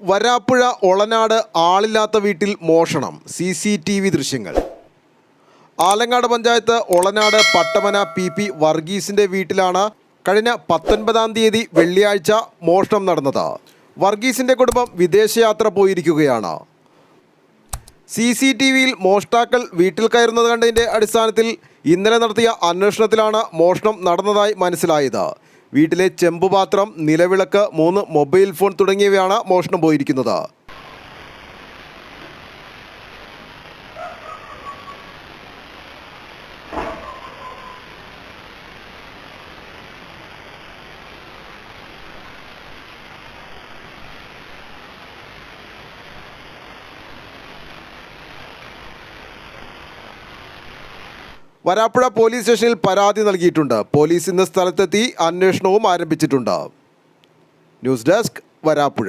വരാപ്പുഴ ഒളനാട് ആളില്ലാത്ത വീട്ടിൽ മോഷണം. സി സി ടി വി ദൃശ്യങ്ങൾ. ആലങ്ങാട് പഞ്ചായത്ത് ഒളനാട് പട്ടമന പി പി വർഗീസിന്റെ വീട്ടിലാണ് കഴിഞ്ഞ പത്തൊൻപതാം തീയതി വെള്ളിയാഴ്ച മോഷണം നടന്നത്. വർഗീസിന്റെ കുടുംബം വിദേശയാത്ര പോയിരിക്കുകയാണ്. സി സി ടി വിയിൽ മോഷ്ടാക്കൾ വീട്ടിൽ കയറുന്നത് കണ്ടതിന്റെ അടിസ്ഥാനത്തിൽ ഇന്നലെ നടത്തിയ അന്വേഷണത്തിലാണ് മോഷണം നടന്നതായി മനസ്സിലായത്. വീട്ടിലെ ചെമ്പുപാത്രം നിലവിളക്ക് മൂന്ന് മൊബൈൽ ഫോൺ തുടങ്ങിയവയാണ് മോഷണം പോയിരിക്കുന്നത്. വരാപ്പുഴ പോലീസ് സ്റ്റേഷനിൽ പരാതി നൽകിയിട്ടുണ്ട്. പോലീസ് ഇന്ന് സ്ഥലത്തെത്തി അന്വേഷണവും ആരംഭിച്ചിട്ടുണ്ട്. News desk Varappuzha.